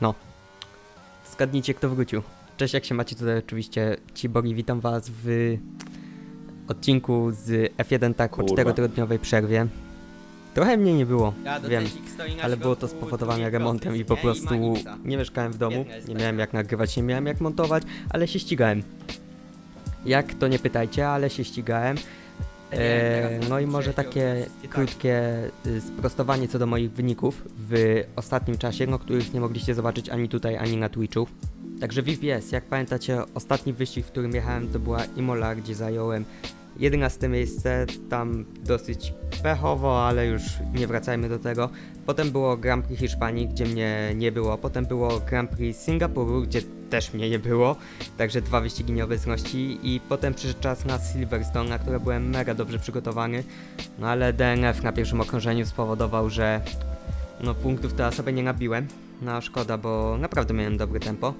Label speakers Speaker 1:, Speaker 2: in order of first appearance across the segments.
Speaker 1: No. Zgadnijcie, kto wrócił. Cześć, jak się macie tutaj oczywiście Cibori, witam was w odcinku z F1 tak po
Speaker 2: Kurwa.
Speaker 1: 4-tygodniowej przerwie. Trochę mnie nie było,
Speaker 3: Ja do
Speaker 1: wiem,
Speaker 3: stoi na
Speaker 1: ale było to
Speaker 3: środku
Speaker 1: spowodowane
Speaker 3: drugi
Speaker 1: remontem i po
Speaker 3: nie?
Speaker 1: prostu nie mieszkałem w domu,
Speaker 3: Jedna jest
Speaker 1: nie miałem jak nagrywać, nie miałem jak montować, ale się ścigałem. Jak to nie pytajcie, ale się ścigałem. E, no i może takie
Speaker 3: tak.
Speaker 1: krótkie y, sprostowanie co do moich wyników w ostatnim czasie, no których nie mogliście zobaczyć ani tutaj, ani na Twitchu. Także VPS, jak pamiętacie, ostatni wyścig, w którym jechałem, to była Imola, gdzie zająłem 11 miejsce, tam dosyć pechowo, ale już nie wracajmy do tego. Potem było Grand Prix Hiszpanii, gdzie mnie nie było. Potem było Grand Prix Singapuru, gdzie też mnie nie było. Także dwa wyścigi nieobecności. I potem przyszedł czas na Silverstone, na które byłem mega dobrze przygotowany. No ale DNF na pierwszym okrążeniu spowodował, że no punktów to sobie nie nabiłem. No szkoda, bo naprawdę miałem dobre tempo.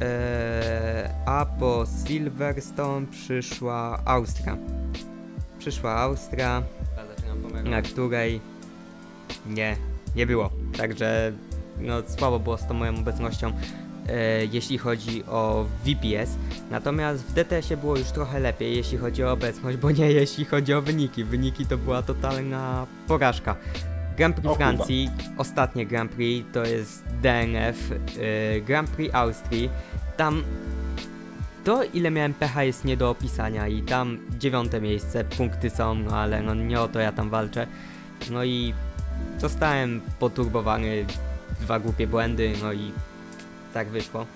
Speaker 1: Eee, a po Silverstone przyszła Austria. Przyszła Austria, na której nie, nie było. Także no, słabo było z tą moją obecnością, jeśli chodzi o VPS. Natomiast w DTS-ie było już trochę lepiej, jeśli chodzi o obecność, bo nie jeśli chodzi o wyniki. Wyniki to była totalna porażka. Grand Prix. Francji, ostatnie Grand Prix to jest DNF, e, Grand Prix Austrii. Tam to ile miałem pecha jest nie do opisania i tam dziewiąte miejsce, punkty są, no ale no nie o to ja tam walczę. No i zostałem poturbowany, dwa głupie błędy, no i tak wyszło.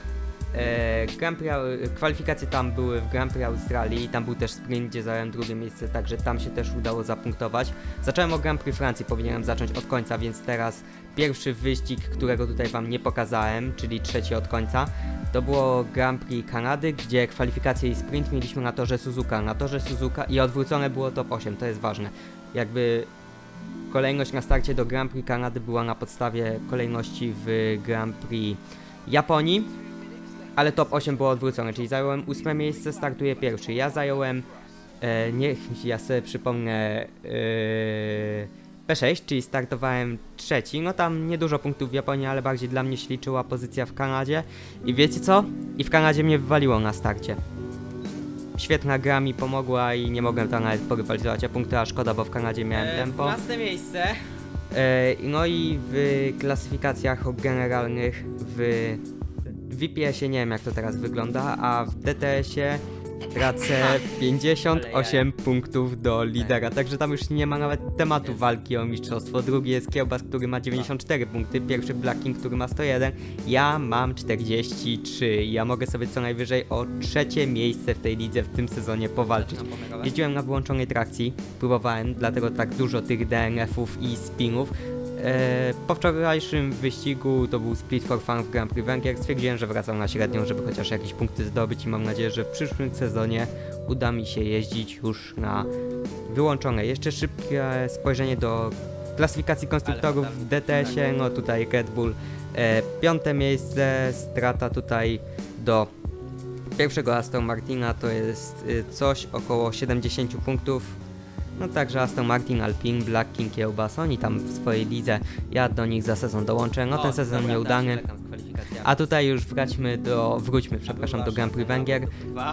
Speaker 1: E, Grand Prix, kwalifikacje tam były w Grand Prix Australii, tam był też sprint, gdzie zająłem drugie miejsce, także tam się też udało zapunktować. Zacząłem o Grand Prix Francji, powinienem zacząć od końca, więc teraz pierwszy wyścig, którego tutaj wam nie pokazałem, czyli trzeci od końca, to było Grand Prix Kanady, gdzie kwalifikacje i sprint mieliśmy na torze Suzuka. Na torze Suzuka i odwrócone było top 8, to jest ważne. Jakby kolejność na starcie do Grand Prix Kanady była na podstawie kolejności w Grand Prix Japonii, ale top 8 było odwrócone, czyli zająłem ósme miejsce, startuję pierwszy. Ja zająłem, e, niech ja sobie przypomnę, e, P6, czyli startowałem trzeci. No tam niedużo punktów w Japonii, ale bardziej dla mnie się liczyła pozycja w Kanadzie. I wiecie co? I w Kanadzie mnie wywaliło na starcie. Świetna gra mi pomogła i nie mogłem tam nawet porywalizować, a punkty a szkoda, bo w Kanadzie miałem
Speaker 3: E,
Speaker 1: tempo.
Speaker 3: 12 miejsce.
Speaker 1: E, no i w klasyfikacjach generalnych w VPS-ie nie wiem jak to teraz wygląda, a w DTS-ie tracę 58 punktów do lidera, także tam już nie ma nawet tematu walki o mistrzostwo. Drugi jest Kiełbas, który ma 94 punkty, pierwszy Black King, który ma 101, ja mam 43 i ja mogę sobie co najwyżej o trzecie miejsce w tej lidze w tym sezonie powalczyć. Jeździłem na wyłączonej trakcji, próbowałem, dlatego tak dużo tych DNF-ów i spinów. Eee, po wczorajszym wyścigu to był Split for Fun w Grand Prix Węgier. Stwierdziłem, że wracam na średnią, żeby chociaż jakieś punkty zdobyć i mam nadzieję, że w przyszłym sezonie uda mi się jeździć już na wyłączonej. Jeszcze szybkie spojrzenie do klasyfikacji konstruktorów w DTS-ie. No tutaj Red Bull e, piąte miejsce, strata tutaj do pierwszego Aston Martina to jest y, coś około 70 punktów. No także Aston Martin, Alpine, Black King, Kiełbas, oni tam w swojej lidze, ja do nich za sezon dołączę, no ten sezon nieudany.
Speaker 3: kwalifikacjami.
Speaker 1: A tutaj już wróćmy do, wróćmy, przepraszam, do Grand Prix Węgier.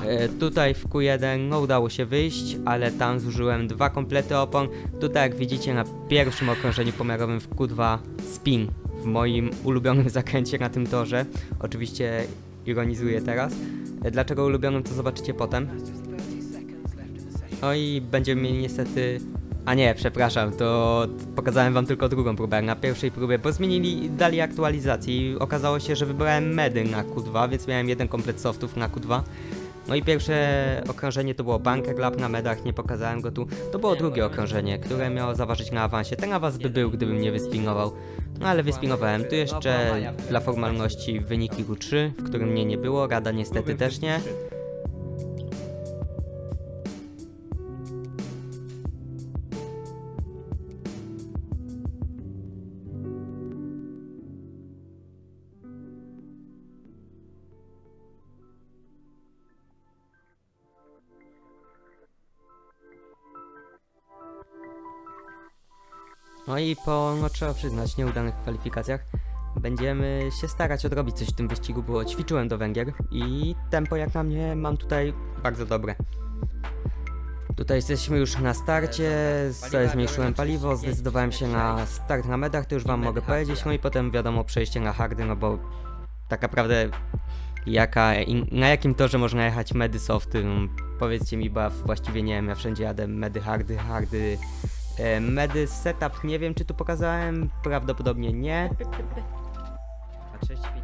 Speaker 1: E, tutaj w Q1 no udało się wyjść, ale tam zużyłem dwa komplety opon. Tutaj jak widzicie na pierwszym okrążeniu pomiarowym w Q2 spin w moim ulubionym zakręcie na tym torze. Oczywiście ironizuję teraz. E, Dlaczego ulubionym to zobaczycie potem. No i będziemy mieli niestety... A nie, przepraszam, to pokazałem wam tylko drugą próbę. Na pierwszej próbie, bo zmienili, dali aktualizację i okazało się, że wybrałem medy na Q2, więc miałem jeden komplet softów na Q2. No i pierwsze okrążenie to było Bunker Lab na medach, nie pokazałem go tu. To było drugie okrążenie, które miało zaważyć na awansie. Ten awans by był, gdybym nie wyspinował. No ale wyspinowałem. Tu jeszcze dla formalności wyniki Q3, w którym mnie nie było, Rada niestety też nie. No i po, no trzeba przyznać, nieudanych kwalifikacjach będziemy się starać odrobić coś w tym wyścigu, bo ćwiczyłem do Węgier i tempo jak na mnie mam tutaj bardzo dobre. Tutaj jesteśmy już na starcie, sobie zmniejszyłem paliwo, zdecydowałem się na start na medach, to już wam mogę powiedzieć, no i potem wiadomo przejście na hardy, no bo tak naprawdę jaka, na jakim torze można jechać medy softy, no, powiedzcie mi, ja właściwie nie wiem, ja wszędzie jadę medy hardy, hardy, medy setup, nie wiem czy tu pokazałem, prawdopodobnie nie,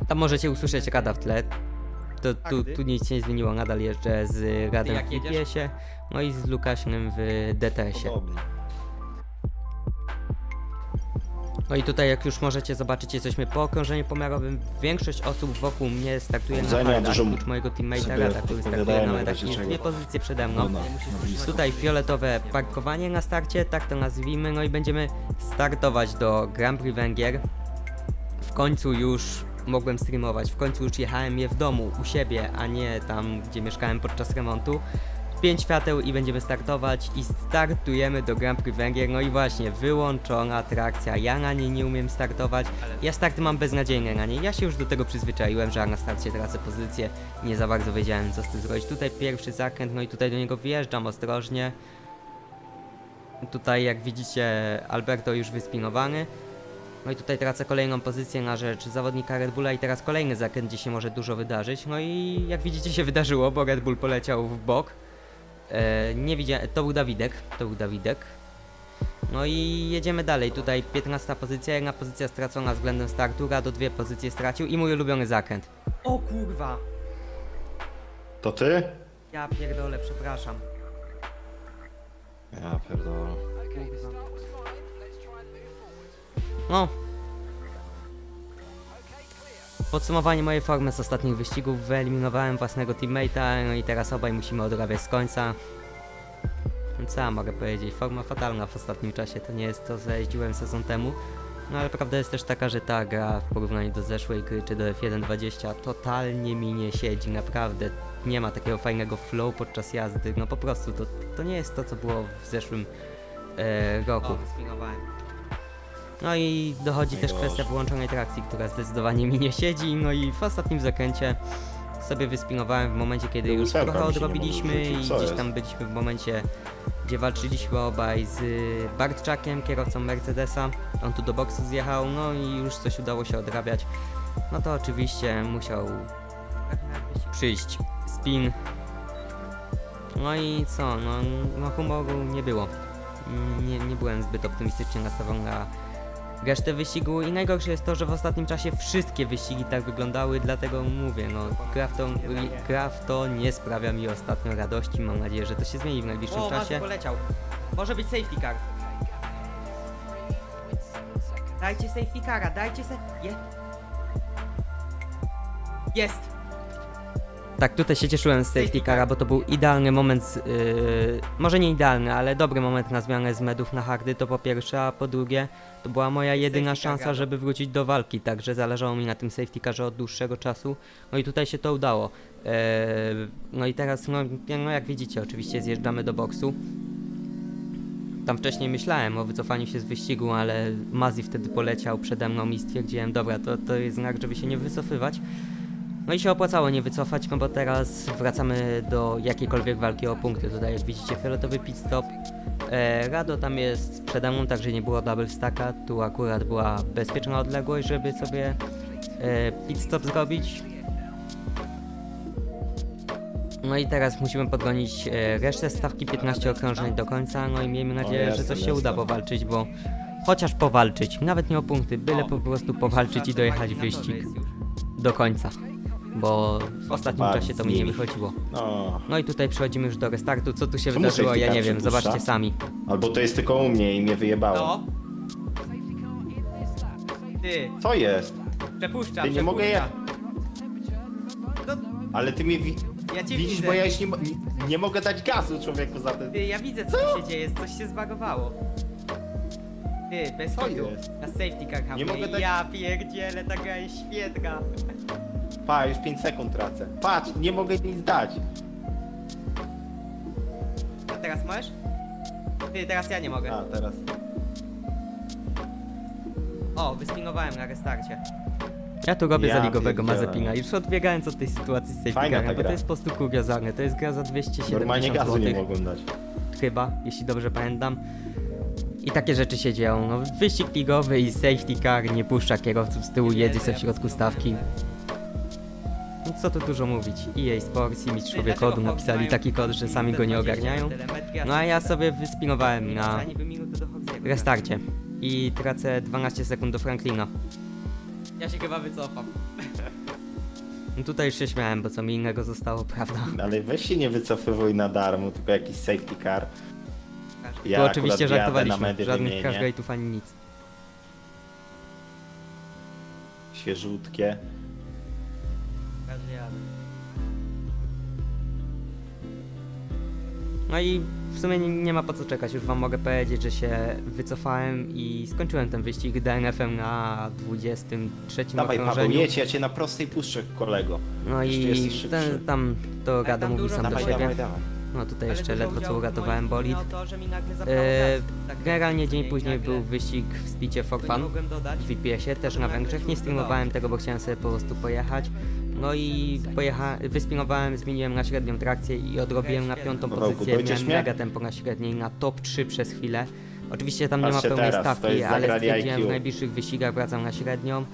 Speaker 1: tam możecie usłyszeć rada w tle. To, tu, tu nic się nie zmieniło, nadal jeżdżę z radem w? GPS-ie, no i z Lukasiem w DTS-ie. No i tutaj jak już możecie zobaczyć, jesteśmy po okrążeniu pomiarowym. Większość osób wokół mnie startuje na
Speaker 2: Powodzenia,
Speaker 1: hardach,
Speaker 2: dużo
Speaker 1: oprócz mojego teammate'a
Speaker 2: sobie
Speaker 1: Rada, który startuje na
Speaker 2: w
Speaker 1: medach.
Speaker 2: razie
Speaker 1: Jest
Speaker 2: czego.
Speaker 1: dwie pozycje przede mną.
Speaker 2: No, no, no.
Speaker 1: Tutaj fioletowe parkowanie na starcie, tak to nazwijmy, no i będziemy startować do Grand Prix Węgier. W końcu już mogłem streamować, w końcu już jechałem je w domu, u siebie, a nie tam, gdzie mieszkałem podczas remontu. Pięć świateł i będziemy startować i startujemy do Grand Prix Węgier. No i właśnie, wyłączona trakcja. Ja na niej nie umiem startować. Ja starty mam beznadziejne na niej. Ja się już do tego przyzwyczaiłem, że na starcie tracę pozycję. Nie za bardzo wiedziałem co z tym zrobić. Tutaj pierwszy zakręt, no i tutaj do niego wjeżdżam ostrożnie. Tutaj jak widzicie Alberto już wyspinowany. No i tutaj tracę kolejną pozycję na rzecz zawodnika Red Bulla i teraz kolejny zakręt, gdzie się może dużo wydarzyć. No i jak widzicie się wydarzyło, bo Red Bull poleciał w bok. E, nie widziałem, to był Dawidek, to był Dawidek. No i jedziemy dalej, tutaj 15 pozycja, jedna pozycja stracona względem startu, Rado dwie pozycje stracił i mój ulubiony zakręt. O kurwa!
Speaker 2: To ty?
Speaker 1: Ja pierdolę, przepraszam.
Speaker 2: Ja pierdolę.
Speaker 1: No. Podsumowanie mojej formy z ostatnich wyścigów. Wyeliminowałem własnego teammate'a, no i teraz obaj musimy odrabiać z końca. No Co ja mogę powiedzieć? Forma fatalna w ostatnim czasie. To nie jest to, co jeździłem sezon temu. No ale prawda jest też taka, że ta gra w porównaniu do zeszłej gry czy do F1.20 totalnie mi nie siedzi, naprawdę. Nie ma takiego fajnego flow podczas jazdy. No po prostu to, to nie jest to, co było w zeszłym e, roku.
Speaker 3: O, wyspinowałem.
Speaker 1: No i dochodzi
Speaker 2: Oj
Speaker 1: też kwestia wyłączonej trakcji, która zdecydowanie mi nie siedzi. No i w ostatnim zakręcie sobie wyspinowałem w momencie, kiedy
Speaker 2: No,
Speaker 1: już trochę odrobiliśmy i gdzieś tam byliśmy w momencie, gdzie walczyliśmy obaj z Bartczakiem, kierowcą Mercedesa. On tu do boksu zjechał, no i już coś udało się odrabiać. No to oczywiście musiał przyjść spin. No i co, no, no humoru nie było. Nie, nie byłem zbyt optymistycznie nastawiony na resztę wyścigu i najgorsze jest to, że w ostatnim czasie wszystkie wyścigi tak wyglądały, dlatego mówię, no gra w to, gra w to nie sprawia mi ostatnio radości, mam nadzieję, że to się zmieni w najbliższym
Speaker 3: O,
Speaker 1: czasie.
Speaker 3: Poleciał. Może być safety car. Dajcie safety cara, dajcie se... Je... Jest!
Speaker 1: Tak, tutaj się cieszyłem z safety cara,
Speaker 3: car.
Speaker 1: bo to był idealny moment, yy, może nie idealny, ale dobry moment na zmianę z medów na hardy, to po pierwsze, a po drugie, to była moja jedyna
Speaker 3: Safety
Speaker 1: szansa, żeby wrócić do walki, także zależało mi na tym safety carze od dłuższego czasu, no i tutaj się to udało. Yy, no i teraz, no, no jak widzicie, oczywiście zjeżdżamy do boksu. Tam wcześniej myślałem o wycofaniu się z wyścigu, ale Mazi wtedy poleciał przede mną i stwierdziłem, dobra, to, to jest znak, żeby się nie wycofywać. No i się opłacało nie wycofać, no bo teraz wracamy do jakiejkolwiek walki o punkty. Tutaj jak widzicie fioletowy pit stop. E, Rado tam jest przede mną, także nie było double stacka. Tu akurat była bezpieczna odległość, żeby sobie e, pit stop zrobić. No i teraz musimy podgonić e, resztę stawki 15 okrążeń do końca. No i miejmy nadzieję, że coś się uda powalczyć, bo chociaż powalczyć, nawet nie o punkty, byle po prostu powalczyć i dojechać wyścig do końca. Bo w ostatnim
Speaker 2: Bardzo
Speaker 1: czasie to mi nie wychodziło.
Speaker 2: No.
Speaker 1: No i tutaj przechodzimy już do restartu. Co tu się
Speaker 2: Czemu
Speaker 1: wydarzyło,
Speaker 2: safety
Speaker 1: ja
Speaker 2: car
Speaker 1: nie wiem,
Speaker 2: przypuszcza?
Speaker 1: zobaczcie sami.
Speaker 2: Albo to jest tylko u mnie i mnie wyjebało.
Speaker 3: No. Ty,
Speaker 2: Co jest?
Speaker 3: przepuszcza,
Speaker 2: Ty nie mogę ja. Ale ty mnie wi...
Speaker 3: Ja cię
Speaker 2: widzisz,
Speaker 3: widzę.
Speaker 2: bo ja już nie, mo- nie, nie mogę dać gazu człowieku za ten.
Speaker 3: Ty, ja widzę co, tu się dzieje, coś się zbagowało. Ty, bez
Speaker 2: Co
Speaker 3: hitu.
Speaker 2: jest?
Speaker 3: Na safety car hamuje.
Speaker 2: mogę dać-
Speaker 3: Ja pierdzielę, ta gra jest świetna.
Speaker 2: Pa, już 5 sekund tracę. Patrz, nie mogę nic dać.
Speaker 3: A teraz możesz? Ty, teraz ja nie mogę.
Speaker 2: A, teraz.
Speaker 3: O, wyspinowałem na restarcie.
Speaker 1: Ja tu robię
Speaker 2: Ja
Speaker 1: za ligowego
Speaker 2: pierdzielę.
Speaker 1: Mazepina, już odbiegając od tej sytuacji z safety
Speaker 2: Fajna ta
Speaker 1: carem, bo
Speaker 2: gra.
Speaker 1: to jest po prostu kuriozalne, to jest gra za
Speaker 2: Normalnie
Speaker 1: 270
Speaker 2: gazu nie mogłem dać.
Speaker 1: chyba, jeśli dobrze pamiętam. I takie rzeczy się dzieją, no wyścig ligowy i safety car nie puszcza kierowców z tyłu, jedzie sobie w środku stawki. No co tu dużo mówić, EA Sports i mistrzowie kodu napisali taki kod, że sami go nie ogarniają. No a ja sobie wyspinowałem na restarcie i tracę 12 sekund do Franklina.
Speaker 3: Ja się chyba wycofam.
Speaker 1: No tutaj już się śmiałem, bo co mi innego zostało, prawda?
Speaker 2: Ale weź się nie wycofywuj na darmo, tylko jakiś safety car. Ja
Speaker 1: tu oczywiście żartowaliśmy, żadnych crash gate'ów ani nic.
Speaker 2: Świeżutkie.
Speaker 3: Jadę.
Speaker 1: No i w sumie nie, nie ma po co czekać, już wam mogę powiedzieć, że się wycofałem i skończyłem ten wyścig DNF-em na 23
Speaker 2: Dawaj Paweł,
Speaker 1: okrążeniu.
Speaker 2: jedź, ja cię na prostej puszczę, kolego.
Speaker 1: No
Speaker 2: jesteś
Speaker 1: i
Speaker 2: szybszy.
Speaker 1: ten, tam to Rado
Speaker 3: tam
Speaker 1: mówił
Speaker 3: dużo
Speaker 1: sam do
Speaker 2: Dawaj,
Speaker 1: siebie.
Speaker 2: dawaj, dawaj.
Speaker 1: No tutaj
Speaker 3: Ale
Speaker 1: jeszcze
Speaker 3: dużo
Speaker 1: ledwo co
Speaker 3: udziału
Speaker 1: uratowałem
Speaker 3: moim
Speaker 1: bolid.
Speaker 3: to, że mi nagle zabrało
Speaker 1: Eee,
Speaker 3: gaz. Tak
Speaker 1: generalnie dzień
Speaker 3: i
Speaker 1: później
Speaker 3: nagle
Speaker 1: był wyścig w Spicie
Speaker 3: nie mogłem dodać.
Speaker 1: w VPS-ie, też na Węgrzech. Nie streamowałem tego, bo chciałem sobie po prostu pojechać. No i pojecha... wyspinowałem, zmieniłem na średnią trakcję i odrobiłem na piątą pozycję.
Speaker 2: dojdziesz
Speaker 1: Miałem
Speaker 2: mnie?
Speaker 1: mega tempo na średniej, na top 3 przez chwilę. Oczywiście tam nie ma
Speaker 2: Patrzcie
Speaker 1: pełnej
Speaker 2: teraz, to
Speaker 1: stawki,
Speaker 2: jest
Speaker 1: ale
Speaker 2: zagrali
Speaker 1: stwierdziłem w najbliższych wyścigach wracam na średnią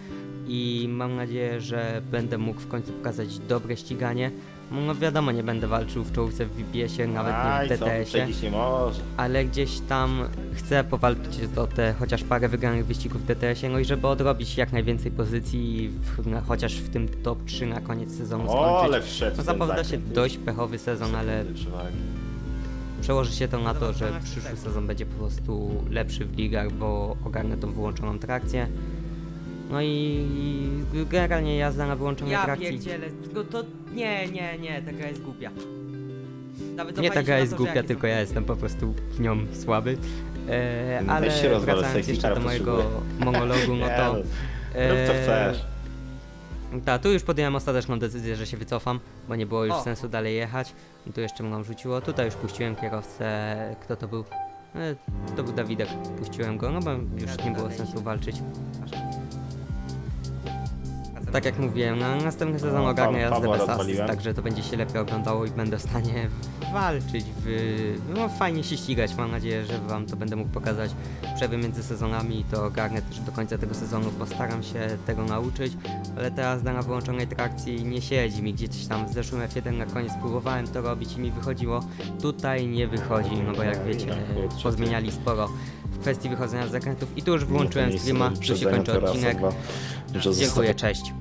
Speaker 1: i mam nadzieję, że będę mógł w końcu pokazać dobre ściganie. No wiadomo, nie będę walczył w czołówce w VPS-ie, nawet
Speaker 2: Aj,
Speaker 1: nie w
Speaker 2: co, nie może.
Speaker 1: ale gdzieś tam chcę powalczyć o te chociaż parę wygranych wyścigów w DTS-ie, no i żeby odrobić jak najwięcej pozycji, w, na, chociaż w tym top 3 na koniec sezonu
Speaker 2: O,
Speaker 1: skończyć.
Speaker 2: ale wszedł.
Speaker 1: No
Speaker 2: ten
Speaker 1: zapowiada się
Speaker 2: zakręt.
Speaker 1: dość pechowy sezon, ale
Speaker 2: Przewagi.
Speaker 1: przełoży się to na to, że przyszły sezon będzie po prostu lepszy w ligach, bo ogarnę tą wyłączoną trakcję. No i generalnie jazda na wyłączonej
Speaker 3: Ja
Speaker 1: trakcji.
Speaker 3: pierdzielę, no to nie, nie, nie, ta gra jest głupia. Nawet
Speaker 1: Nie ta gra jest głupia, tylko ja jestem po prostu w nią słaby. E,
Speaker 2: No
Speaker 1: ale
Speaker 2: weź się rozwal,
Speaker 1: wracając
Speaker 2: safety
Speaker 1: jeszcze do mojego monologu, no
Speaker 2: Nie,
Speaker 1: to...
Speaker 2: no, Rób co chcesz.
Speaker 1: Tak, tu już podjąłem ostateczną decyzję, że się wycofam, bo nie było już
Speaker 3: O.
Speaker 1: sensu dalej jechać. Tu jeszcze mną rzuciło. Tutaj już puściłem kierowcę. Kto to był? E, to był Dawidek. Puściłem go, no bo już nie było sensu walczyć. Tak jak mówiłem, na następny sezon
Speaker 2: No,
Speaker 1: ogarnę jazdę bez asyst,
Speaker 2: rozwaliłem.
Speaker 1: także to będzie się lepiej oglądało i będę w stanie walczyć, w... no fajnie się ścigać. Mam nadzieję, że wam to będę mógł pokazać w przerwie między sezonami i to ogarnę też do końca tego sezonu, postaram się tego nauczyć, ale jazda na wyłączonej trakcji nie siedzi mi gdzieś tam w zeszłym F1 na koniec próbowałem to robić i mi wychodziło, tutaj nie wychodzi, no bo jak wiecie,
Speaker 2: kurczę,
Speaker 1: pozmieniali sporo w kwestii wychodzenia z zakrętów i tu już
Speaker 2: nie
Speaker 1: streama, tu się kończy
Speaker 2: teraz,
Speaker 1: odcinek. Dziękuję, cześć.